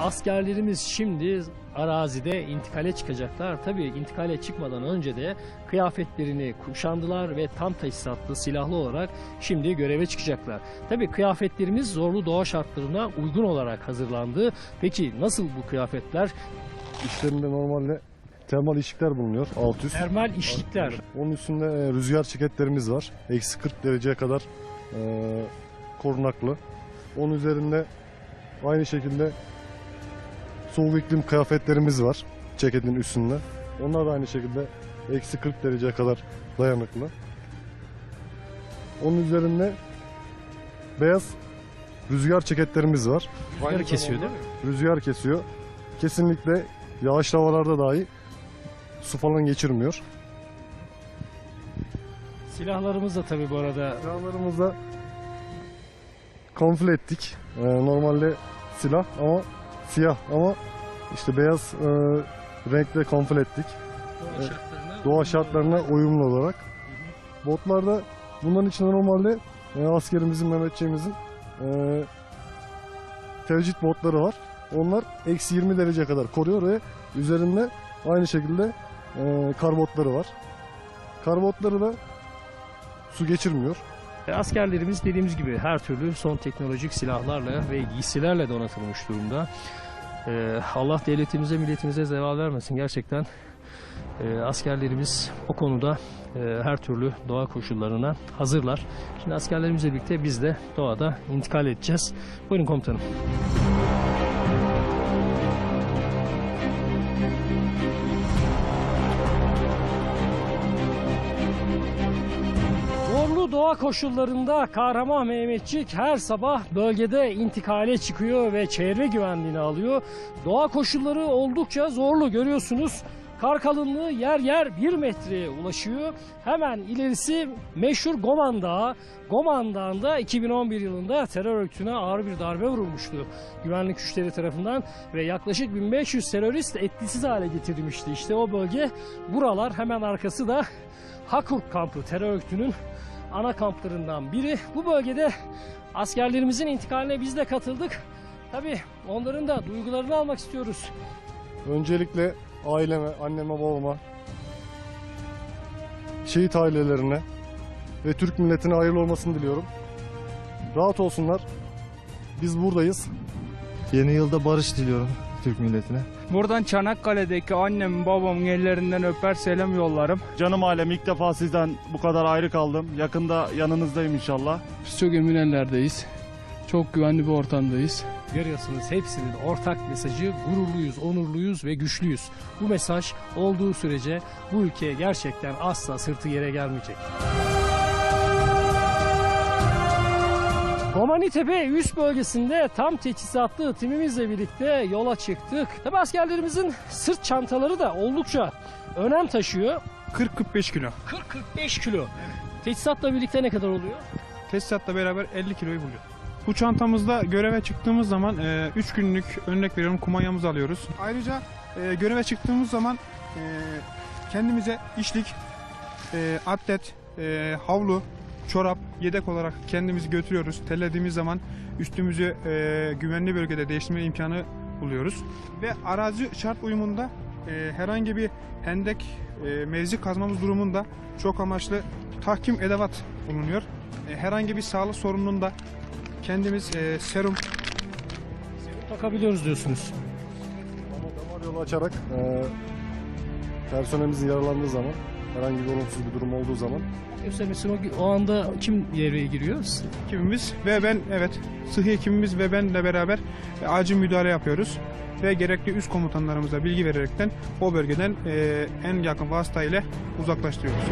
askerlerimiz şimdi arazide intikale çıkacaklar. Tabii intikale çıkmadan önce de kıyafetlerini kuşandılar ve tam teçhizatlı silahlı olarak şimdi göreve çıkacaklar. Tabii kıyafetlerimiz zorlu doğa şartlarına uygun olarak hazırlandı. Peki nasıl bu kıyafetler? İçlerinde normalde termal ışıklar bulunuyor alt üst. Termal işlikler. Onun üstünde e, rüzgar ceketlerimiz var. Eksi 40 dereceye kadar e, korunaklı. Onun üzerinde aynı şekilde soğuk iklim kıyafetlerimiz var. Ceketin üstünde. Onlar da aynı şekilde eksi 40 dereceye kadar dayanıklı. Onun üzerinde beyaz rüzgar ceketlerimiz var. Rüzgarı kesiyor değil mi? Rüzgar kesiyor. Kesinlikle yağışlı havalarda dahi su falan geçirmiyor. Silahlarımız da tabii bu arada Silahlarımızda kamufle ettik. Ee, normalde silah ama siyah ama işte beyaz e, renkle kamufle ettik. doğa Evet. şartlarına, Doğa şartlarına uyumlu olarak. Botlarda bunların içinde normalde e, askerimizin, Mehmetçiğimizin e, tevcit botları var. Onlar eksi 20 derece kadar koruyor ve üzerinde aynı şekilde e, kar botları var. Kar botları da su geçirmiyor. E, Askerlerimiz dediğimiz gibi her türlü son teknolojik silahlarla ve giysilerle donatılmış durumda. E, Allah devletimize, milletimize zeval vermesin. Gerçekten e, askerlerimiz o konuda e, her türlü doğa koşullarına hazırlar. Şimdi askerlerimizle birlikte biz de doğada intikal edeceğiz. Buyurun komutanım. Doğa koşullarında kahraman Mehmetçik her sabah bölgede intikale çıkıyor ve çevre güvenliğini alıyor. Doğa koşulları oldukça zorlu görüyorsunuz. Kar kalınlığı yer yer 1 metreye ulaşıyor. Hemen ilerisi meşhur Goman Dağı. Goman Dağı'nda 2011 yılında terör örgütüne ağır bir darbe vurulmuştu. Güvenlik güçleri tarafından ve yaklaşık 1500 terörist etkisiz hale getirilmişti. İşte o bölge buralar hemen arkası da Hakurk kampı terör örgütünün ana kamplarından biri. Bu bölgede askerlerimizin intikaline biz de katıldık. Tabii onların da duygularını almak istiyoruz. Öncelikle aileme, anneme, babama, şehit ailelerine ve Türk milletine hayırlı olmasını diliyorum. Rahat olsunlar. Biz buradayız. Yeni yılda barış diliyorum Türk milletine. Buradan Çanakkale'deki annem babamın ellerinden öper selam yollarım. Canım alem ilk defa sizden bu kadar ayrı kaldım. Yakında yanınızdayım inşallah. Biz çok emin ellerdeyiz. Çok güvenli bir ortamdayız. Görüyorsunuz hepsinin ortak mesajı gururluyuz, onurluyuz ve güçlüyüz. Bu mesaj olduğu sürece bu ülke gerçekten asla sırtı yere gelmeyecek. Romani Tepe üst bölgesinde tam teçhizatlı timimizle birlikte yola çıktık. Tabi askerlerimizin sırt çantaları da oldukça önem taşıyor. 40-45 kilo. 40-45 kilo. Teçhizatla birlikte ne kadar oluyor? Tesisatla beraber 50 kiloyu buluyor. Bu çantamızda göreve çıktığımız zaman 3 günlük örnek veriyorum kumanyamızı alıyoruz. Ayrıca e, göreve çıktığımız zaman e, kendimize içlik, e, atlet, e, havlu, çorap yedek olarak kendimizi götürüyoruz. Terlediğimiz zaman üstümüzü e, güvenli bölgede değiştirme imkanı buluyoruz. Ve arazi şart uyumunda e, herhangi bir hendek e, mevzi kazmamız durumunda çok amaçlı tahkim edevat bulunuyor. E, herhangi bir sağlık sorununda kendimiz e, serum Takabiliyoruz diyorsunuz. Ama damar yolu açarak e, personelimizin yaralandığı zaman, herhangi bir olumsuz bir durum olduğu zaman Göstermesin o, o anda kim devreye giriyor? ekibimiz ve ben evet sıhhi ekibimiz ve benle beraber acil müdahale yapıyoruz. Ve gerekli üst komutanlarımıza bilgi vererekten o bölgeden e, en yakın vasıta ile uzaklaştırıyoruz.